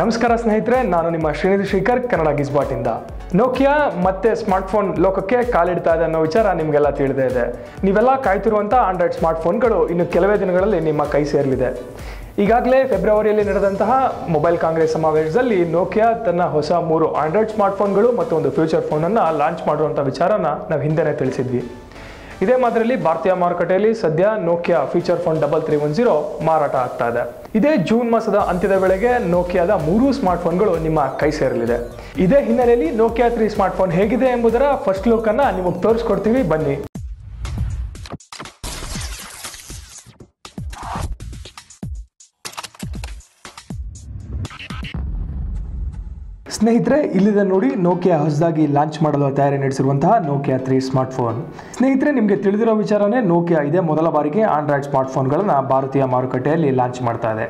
ನಮಸ್ಕಾರ ಸ್ನೇಹಿತರೆ, ನಾನು ನಿಮ್ಮ ಶ್ರೀನಿಧಿ ಶ್ರೀಕರ್ ಕನ್ನಡ ಗಿಸ್ಬಾಟಿಂದ ನೋಕಿಯಾ ಮತ್ತೆ ಸ್ಮಾರ್ಟ್ಫೋನ್ ಲೋಕಕ್ಕೆ ಕಾಲಿಡ್ತಾ ಇದೆ ಅನ್ನೋ ವಿಚಾರ ನಿಮಗೆಲ್ಲ ತಿಳಿದೇ ಇದೆ. ನೀವೆಲ್ಲ ಕಾಯ್ತಿರುವಂಥ ಆಂಡ್ರಾಯ್ಡ್ ಸ್ಮಾರ್ಟ್ಫೋನ್ಗಳು ಇನ್ನು ಕೆಲವೇ ದಿನಗಳಲ್ಲಿ ನಿಮ್ಮ ಕೈ ಸೇರಲಿದೆ. ಈಗಾಗಲೇ ಫೆಬ್ರವರಿಯಲ್ಲಿ ನಡೆದಂತಹ ಮೊಬೈಲ್ ಕಾಂಗ್ರೆಸ್ ಸಮಾವೇಶದಲ್ಲಿ ನೋಕಿಯಾ ತನ್ನ ಹೊಸ ಮೂರು ಆಂಡ್ರಾಯ್ಡ್ ಸ್ಮಾರ್ಟ್ಫೋನ್ಗಳು ಮತ್ತು ಒಂದು ಫ್ಯೂಚರ್ ಫೋನನ್ನು ಲಾಂಚ್ ಮಾಡುವಂಥ ವಿಚಾರನ ನಾವು ಹಿಂದೆನೇ ತಿಳಿಸಿದ್ವಿ. ಇದೇ ಮಾದರಿಯಲ್ಲಿ ಭಾರತೀಯ ಮಾರುಕಟ್ಟೆಯಲ್ಲಿ ಸದ್ಯ Nokia feature phone double three one zero ಮಾರಾಟ ಆಗ್ತಾ ಇದೆ. ಇದೇ ಜೂನ್ ಮಾಸದ ಅಂತ್ಯದ ವೇಳೆಗೆ ನೋಕಿಯಾದ ಮೂರು ಸ್ಮಾರ್ಟ್ ಫೋನ್ಗಳು ನಿಮ್ಮ ಕೈ ಸೇರಲಿದೆ. ಇದೇ ಹಿನ್ನೆಲೆಯಲ್ಲಿ ನೋಕಿಯಾ ತ್ರೀ ಸ್ಮಾರ್ಟ್ ಫೋನ್ ಹೇಗಿದೆ ಎಂಬುದರ ಫಸ್ಟ್ ಲುಕ್ ಅನ್ನ ನಿಮಗೆ ತೋರಿಸ್ಕೊಡ್ತೀವಿ. ಬನ್ನಿ. ಸ್ನೇಹಿತರೆ, ಇಲ್ಲಿದೆ ನೋಡಿ ನೋಕಿಯಾ ಹೊಸದಾಗಿ ಲಾಂಚ್ ಮಾಡಲು ತಯಾರಿ ನಡೆಸಿರುವಂತಹ ನೋಕಿಯಾ ತ್ರೀ ಸ್ಮಾರ್ಟ್ಫೋನ್ ಸ್ನೇಹಿತರೆ, ನಿಮಗೆ ತಿಳಿದಿರೋ ವಿಚಾರನೇ ನೋಕಿಯಾ ಇದೇ. ಮೊದಲ ಬಾರಿಗೆ ಆಂಡ್ರಾಯ್ಡ್ ಸ್ಮಾರ್ಟ್ಫೋನ್ಗಳನ್ನು ಭಾರತೀಯ ಮಾರುಕಟ್ಟೆಯಲ್ಲಿ ಲಾಂಚ್ ಮಾಡ್ತಾ ಇದೆ.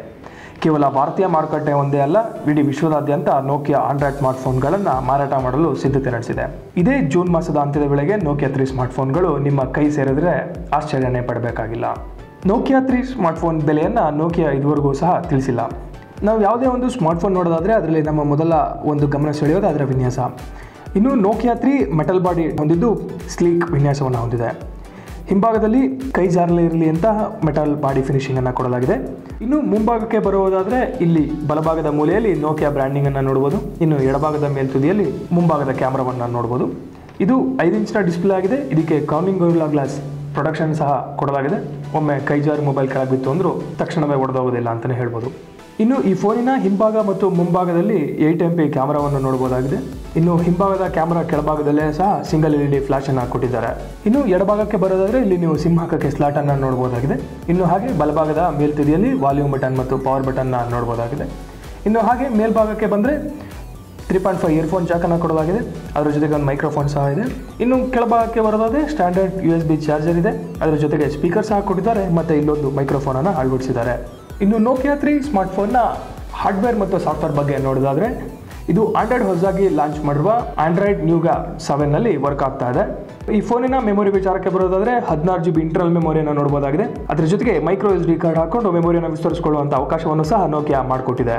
ಕೇವಲ ಭಾರತೀಯ ಮಾರುಕಟ್ಟೆ ಒಂದೇ ಅಲ್ಲ, ಇಡೀ ವಿಶ್ವದಾದ್ಯಂತ ನೋಕಿಯಾ ಆಂಡ್ರಾಯ್ಡ್ ಸ್ಮಾರ್ಟ್ಫೋನ್ಗಳನ್ನು ಮಾರಾಟ ಮಾಡಲು ಸಿದ್ಧತೆ ನಡೆಸಿದೆ. ಇದೇ ಜೂನ್ ಮಾಸದ ಅಂತ್ಯದ ವೇಳೆಗೆ ನೋಕಿಯಾ ತ್ರೀ ಸ್ಮಾರ್ಟ್ಫೋನ್ಗಳು ನಿಮ್ಮ ಕೈ ಸೇರಿದ್ರೆ ಆಶ್ಚರ್ಯನೇ ಪಡಬೇಕಾಗಿಲ್ಲ. ನೋಕಿಯಾ ತ್ರೀ ಸ್ಮಾರ್ಟ್ಫೋನ್ ಬೆಲೆಯನ್ನು ನೋಕಿಯಾ ಇದುವರೆಗೂ ಸಹ ತಿಳಿಸಿಲ್ಲ. ನಾವು ಯಾವುದೇ ಒಂದು ಸ್ಮಾರ್ಟ್ಫೋನ್ ನೋಡೋದಾದರೆ ಅದರಲ್ಲಿ ನಮ್ಮ ಮೊದಲ ಒಂದು ಗಮನ ಸೆಳೆಯೋದು ಅದರ ವಿನ್ಯಾಸ. ಇನ್ನು ನೋಕಿಯಾ ತ್ರೀ ಮೆಟಲ್ ಬಾಡಿ ಹೊಂದಿದ್ದು ಸ್ಲೀಕ್ ವಿನ್ಯಾಸವನ್ನು ಹೊಂದಿದೆ. ಹಿಂಭಾಗದಲ್ಲಿ ಕೈ ಇರಲಿ ಅಂತ ಮೆಟಲ್ ಬಾಡಿ ಫಿನಿಷಿಂಗನ್ನು ಕೊಡಲಾಗಿದೆ. ಇನ್ನು ಮುಂಭಾಗಕ್ಕೆ ಬರುವುದಾದರೆ ಇಲ್ಲಿ ಬಲಭಾಗದ ಮೂಲೆಯಲ್ಲಿ ನೋಕಿಯಾ ಬ್ರ್ಯಾಂಡಿಂಗನ್ನು ನೋಡ್ಬೋದು. ಇನ್ನು ಎಡಭಾಗದ ಮೇಲ್ತುದಿಯಲ್ಲಿ ಮುಂಭಾಗದ ಕ್ಯಾಮ್ರಾವನ್ನು ನೋಡ್ಬೋದು. ಇದು ಐದು ಇಂಚಿನ ಡಿಸ್ಪ್ಲೇ ಆಗಿದೆ. ಇದಕ್ಕೆ ಕೌನಿಂಗ್ ಗೋರಿಲ್ಲಾ ಗ್ಲಾಸ್ ಪ್ರೊಡಕ್ಷನ್ ಸಹ ಕೊಡಲಾಗಿದೆ. ಒಮ್ಮೆ ಕೈಜಾರಿ ಮೊಬೈಲ್ ಕೆಳಗೆ ಬಿತ್ತು ಅಂದರೂ ತಕ್ಷಣವೇ ಒಡೆದೋಗೋದಿಲ್ಲ ಅಂತಲೇ ಹೇಳ್ಬೋದು. ಇನ್ನು ಈ ಫೋನಿನ ಹಿಂಭಾಗ ಮತ್ತು ಮುಂಭಾಗದಲ್ಲಿ ಏಟ್ ಎಂ ಪಿ ಕ್ಯಾಮರಾವನ್ನು ನೋಡಬಹುದಾಗಿದೆ. ಇನ್ನು ಹಿಂಭಾಗದ ಕ್ಯಾಮರಾ ಕೆಳಭಾಗದಲ್ಲೇ ಸಹ single L E D flash ಅನ್ನು ಕೊಟ್ಟಿದ್ದಾರೆ ಇನ್ನು ಎಡಭಾಗಕ್ಕೆ ಬರೋದಾದ್ರೆ ಇಲ್ಲಿ ನೀವು ಸಿಮ್ ಹಾಕಕ್ಕೆ ಸ್ಲಾಟ್ ಅನ್ನು ನೋಡಬಹುದಾಗಿದೆ. ಇನ್ನು ಹಾಗೆ ಬಲಭಾಗದ ಮೇಲ್ತುದಿಯಲ್ಲಿ ವಾಲ್ಯೂಮ್ ಬಟನ್ ಮತ್ತು ಪವರ್ ಬಟನ್ ನೋಡಬಹುದಾಗಿದೆ. ಇನ್ನು ಹಾಗೆ ಮೇಲ್ಭಾಗಕ್ಕೆ ಬಂದರೆ ತ್ರೀ ಪಾಯಿಂಟ್ ಫೈವ್ ಇಯರ್ಫೋನ್ ಜಾಕನ್ನು ಕೊಡಲಾಗಿದೆ. ಅದರ ಜೊತೆಗೆ ಒಂದು ಮೈಕ್ರೋಫೋನ್ ಸಹ ಇದೆ. ಇನ್ನು ಕೆಳಭಾಗಕ್ಕೆ ಬರೋದಾದ್ರೆ standard U S B charger ಇದೆ. ಅದರ ಜೊತೆಗೆ ಸ್ಪೀಕರ್ ಸಹ ಕೊಟ್ಟಿದ್ದಾರೆ. ಮತ್ತು ಇಲ್ಲೊಂದು ಮೈಕ್ರೋಫೋನನ್ನು ಅಳವಡಿಸಿದ್ದಾರೆ. ಇನ್ನು ನೋಕಿಯಾ ತ್ರೀ ಸ್ಮಾರ್ಟ್ಫೋನ್ನ ಹಾರ್ಡ್ವೇರ್ ಮತ್ತು ಸಾಫ್ಟ್ವೇರ್ ಬಗ್ಗೆ ನೋಡೋದಾದರೆ, ಇದು ಆಂಡ್ರಾಯ್ಡ್ ಹೊಸದಾಗಿ ಲಾಂಚ್ ಮಾಡಿರುವ ಆಂಡ್ರಾಯ್ಡ್ ನ್ಯೂಗಾ ಸೆವೆನ್ನಲ್ಲಿ ವರ್ಕ್ ಆಗ್ತಾ ಇದೆ. ಈ ಫೋನಿನ ಮೆಮೊರಿ ವಿಚಾರಕ್ಕೆ ಬರೋದಾದರೆ, ಹದಿನಾರು ಜಿ ಬಿ ಇಂಟರ್ನಲ್ ಮೆಮೊರಿಯನ್ನು ನೋಡಬಹುದಾಗಿದೆ ಅದರ ಜೊತೆಗೆ ಮೈಕ್ರೋ ಎಸ್ ಡಿ ಕಾರ್ಡ್ ಹಾಕೊಂಡು ಮೆಮೊರಿಯನ್ನು ವಿಸ್ತರಿಸಿಕೊಳ್ಳುವಂಥ ಅವಕಾಶವನ್ನು ಸಹ ನೋಕಿಯಾ ಮಾಡಿಕೊಟ್ಟಿದೆ.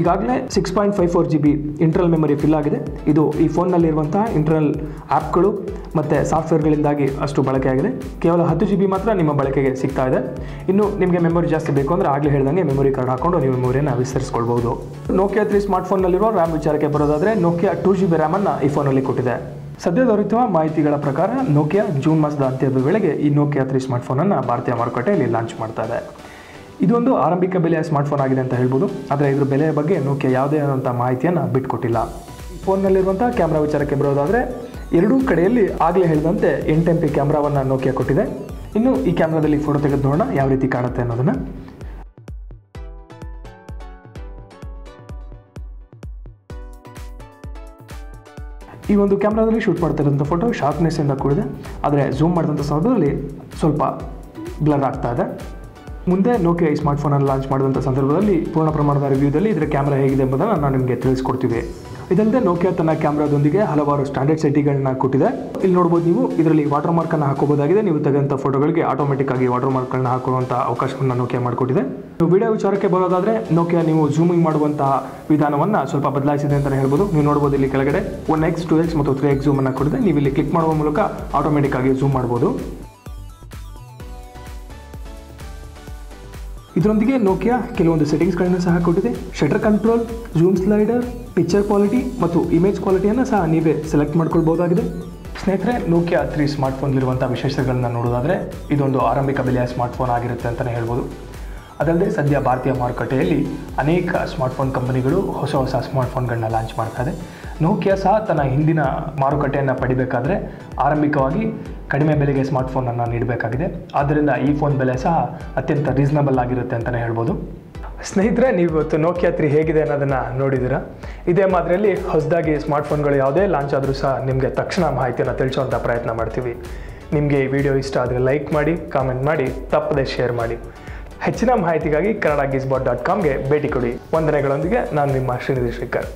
ಈಗಾಗಲೇ six point five four G B internal memory fill ಆಗಿದೆ. ಇದು ಈ ಫೋನ್ನಲ್ಲಿರುವಂತಹ ಇಂಟರ್ನಲ್ ಆ್ಯಪ್ಗಳು ಮತ್ತು ಸಾಫ್ಟ್ವೇರ್ಗಳಿಂದಾಗಿ ಅಷ್ಟು ಬಳಕೆ ಆಗಿದೆ. ಕೇವಲ ಹತ್ತು ಜಿ ಬಿ ಮಾತ್ರ ನಿಮ್ಮ ಬಳಕೆಗೆ ಸಿಗ್ತಾ ಇದೆ. ಇನ್ನು ನಿಮಗೆ ಮೆಮೊರಿ ಜಾಸ್ತಿ ಬೇಕು ಅಂದರೆ ಆಗಲೇ ಹೇಳ್ದಂಗೆ ಮೆಮೊರಿ ಕಾರ್ಡ್ ಹಾಕೊಂಡು ನೀವು ಮೆಮೊರಿಯನ್ನು ವಿಸ್ತರಿಸ್ಕೊಳ್ಬೋದು. ನೋಕಿಯಾ ತ್ರೀ ಸ್ಮಾರ್ಟ್ಫೋನ್ನಲ್ಲಿರುವ ರ್ಯಾಮ್ ವಿಚಾರಕ್ಕೆ ಬರೋದಾದರೆ ನೋಕಿಯಾ ಟೂ ಜಿ ಬಿ ರ್ಯಾಮನ್ನು ಈ ಫೋನಲ್ಲಿ ಕೊಟ್ಟಿದೆ. ಸದ್ಯ ದೊರೆಯುವ ಮಾಹಿತಿಗಳ ಪ್ರಕಾರ ನೋಕಿಯಾ ಜೂನ್ ಮಾಸದ ಅಂತ್ಯದ ವೇಳೆಗೆ ಈ ನೋಕಿಯಾ ತ್ರೀ ಸ್ಮಾರ್ಟ್ಫೋನನ್ನು ಭಾರತೀಯ ಮಾರುಕಟ್ಟೆಯಲ್ಲಿ ಲಾಂಚ್ ಮಾಡ್ತಾ ಇದೆ. ಇದೊಂದು ಆರಂಭಿಕ ಬೆಲೆಯ ಸ್ಮಾರ್ಟ್ಫೋನ್ ಆಗಿದೆ ಅಂತ ಹೇಳ್ಬೋದು. ಆದರೆ ಇದ್ರ ಬೆಲೆಯ ಬಗ್ಗೆ ನೋಕೆ ಯಾವುದೇ ಆದಂಥ ಮಾಹಿತಿಯನ್ನು ಬಿಟ್ಕೊಟ್ಟಿಲ್ಲ. ಫೋನ್ನಲ್ಲಿರುವಂಥ ಕ್ಯಾಮ್ರಾ ವಿಚಾರಕ್ಕೆ ಬರೋದಾದರೆ, ಎರಡೂ ಕಡೆಯಲ್ಲಿ ಆಗಲೇ ಹೇಳಿದಂತೆ ಎಂಟು ಎಂ ಪಿ ಕ್ಯಾಮ್ರಾವನ್ನು ನೋಕಿಯಾ ಕೊಟ್ಟಿದೆ. ಇನ್ನು ಈ ಕ್ಯಾಮ್ರಾದಲ್ಲಿ ಫೋಟೋ ತೆಗೆದು ನೋಡೋಣ, ಯಾವ ರೀತಿ ಕಾಣುತ್ತೆ ಅನ್ನೋದನ್ನು. ಈ ಒಂದು ಕ್ಯಾಮ್ರಾದಲ್ಲಿ ಶೂಟ್ ಮಾಡ್ತಾ ಇರೋಂಥ ಫೋಟೋ ಶಾರ್ಪ್ನೆಸ್ಸಿಂದ ಕೂಡಿದೆ. ಆದರೆ ಝೂಮ್ ಮಾಡಿದಂಥ ಸಂದರ್ಭದಲ್ಲಿ ಸ್ವಲ್ಪ ಬ್ಲರ್ ಆಗ್ತಾ ಇದೆ. ಮುಂದೆ ನೋಕಿಯಾ ಈ ಸ್ಮಾರ್ಟ್ಫೋನನ್ನು ಲಾಂಚ್ ಮಾಡುವಂಥ ಸಂದರ್ಭದಲ್ಲಿ ಪೂರ್ಣ ಪ್ರಮಾಣದ ರಿವ್ಯೂದಲ್ಲಿ ಇದರ ಕ್ಯಾಮರಾ ಹೇಗಿದೆ ಎಂಬುದನ್ನು ನಾನು ನಿಮಗೆ ತಿಳಿಸ್ಕೊಡ್ತೀವಿ. ಇದಲ್ಲದೆ ನೋಕಿಯಾ ತನ್ನ ಕ್ಯಾಮ್ರಾದೊಂದಿಗೆ ಹಲವಾರು ಸ್ಟ್ಯಾಂಡರ್ಡ್ ಸೆಟ್ಟಿಗಳನ್ನ ಕೊಟ್ಟಿದೆ. ಇಲ್ಲಿ ನೋಡ್ಬೋದು ನೀವು, ಇದರಲ್ಲಿ ವಾಟರ್ ಮಾರ್ಕನ್ನು ಹಾಕೋಬಹುದಾಗಿದೆ. ನೀವು ತೆಗೆದಂಥ ಫೋಟೋಗಳಿಗೆ ಆಟೋಮೆಟಿಕ್ ಆಗಿ ವಾಟರ್ ಮಾರ್ಕ್ಗಳನ್ನ ಹಾಕುವಂಥ ಅವಕಾಶವನ್ನು ನೋಕಿಯಾ ಮಾಡಿಕೊಟ್ಟಿದೆ. ನೀವು ವಿಡಿಯೋ ವಿಚಾರಕ್ಕೆ ಬರೋದಾದರೆ ನೋಕಿಯಾ ನೀವು ಜೂಮಿಂಗ್ ಮಾಡುವಂತಹ ವಿಧಾನವನ್ನು ಸ್ವಲ್ಪ ಬದಲಾಯಿಸಿದೆ ಅಂತಲೇ ಹೇಳ್ಬೋದು. ನೀವು ನೋಡ್ಬೋದು ಇಲ್ಲಿ ಕೆಳಗಡೆ ಒನ್ ಎಕ್ಸ್ ಟು ಎಕ್ಸ್ ಮತ್ತು ತ್ರೀ ಎಕ್ಸ್ ಜೂಮನ್ನು ಕೊಟ್ಟಿದೆ. ನೀವು ಇಲ್ಲಿ ಕ್ಲಿಕ್ ಮಾಡುವ ಮೂಲಕ ಆಟೋಮೆಟಿಕ್ ಆಗಿ ಝೂಮ್ ಮಾಡ್ಬೋದು. ಇದರೊಂದಿಗೆ ನೋಕಿಯಾ ಕೆಲವೊಂದು ಸೆಟ್ಟಿಂಗ್ಸ್ಗಳನ್ನು ಸಹ ಕೊಟ್ಟಿದೆ. Shutter control zoom slider picture quality ಮತ್ತು ಇಮೇಜ್ ಕ್ವಾಲಿಟಿಯನ್ನು ಸಹ ನೀವೇ ಸೆಲೆಕ್ಟ್ ಮಾಡ್ಕೊಳ್ಬೋದಾಗಿದೆ ಸ್ನೇಹಿತರೆ ನೋಕಿಯಾ ತ್ರೀ ಸ್ಮಾರ್ಟ್ಫೋನ್ಲಿರುವಂಥ ವಿಶೇಷಗಳನ್ನ ನೋಡೋದಾದರೆ ಇದೊಂದು ಆರಂಭಿಕ ಬೆಲೆಯ ಸ್ಮಾರ್ಟ್ಫೋನ್ ಆಗಿರುತ್ತೆ ಅಂತಲೇ ಹೇಳ್ಬೋದು. ಅದಲ್ಲದೆ ಸದ್ಯ ಭಾರತೀಯ ಮಾರುಕಟ್ಟೆಯಲ್ಲಿ ಅನೇಕ ಸ್ಮಾರ್ಟ್ಫೋನ್ ಕಂಪನಿಗಳು ಹೊಸ ಹೊಸ ಸ್ಮಾರ್ಟ್ಫೋನ್ಗಳನ್ನ ಲಾಂಚ್ ಮಾಡ್ತಾ ಇದೆ. ನೋಕಿಯಾ ಸಹ ತನ್ನ ಹಿಂದಿನ ಮಾರುಕಟ್ಟೆಯನ್ನು ಪಡಿಬೇಕಾದ್ರೆ ಆರಂಭಿಕವಾಗಿ ಕಡಿಮೆ ಬೆಲೆಗೆ ಸ್ಮಾರ್ಟ್ಫೋನನ್ನು ನೀಡಬೇಕಾಗಿದೆ. ಆದ್ದರಿಂದ ಈ ಫೋನ್ ಬೆಲೆ ಸಹ ಅತ್ಯಂತ ರೀಸನಬಲ್ ಆಗಿರುತ್ತೆ ಅಂತಲೇ ಹೇಳ್ಬೋದು. ಸ್ನೇಹಿತರೆ ನೀವು ಇವತ್ತು ನೋಕಿಯಾ ತ್ರೀ ಹೇಗಿದೆ ಅನ್ನೋದನ್ನು ನೋಡಿದ್ದೀರಾ? ಇದೇ ಮಾದರಿಯಲ್ಲಿ ಹೊಸದಾಗಿ ಸ್ಮಾರ್ಟ್ಫೋನ್ಗಳು ಯಾವುದೇ ಲಾಂಚ್ ಆದರೂ ಸಹ ನಿಮಗೆ ತಕ್ಷಣ ಮಾಹಿತಿಯನ್ನು ತಿಳಿಸುವಂಥ ಪ್ರಯತ್ನ ಮಾಡ್ತೀವಿ. ನಿಮಗೆ ಈ ವಿಡಿಯೋ ಇಷ್ಟ ಆದರೆ ಲೈಕ್ ಮಾಡಿ ಕಾಮೆಂಟ್ ಮಾಡಿ, ತಪ್ಪದೆ ಶೇರ್ ಮಾಡಿ. ಹೆಚ್ಚಿನ ಮಾಹಿತಿಗಾಗಿ ಕನ್ನಡ ಗಿಸ್ಬಾಟ್ ಡಾಟ್ ಕಾಮ್ಗೆ ಭೇಟಿ ಕೊಡಿ. ವಂದನೆಗಳೊಂದಿಗೆ, ನಾನು ನಿಮ್ಮ ಶ್ರೀನಿಧಿ ಶ್ರೀಕರ್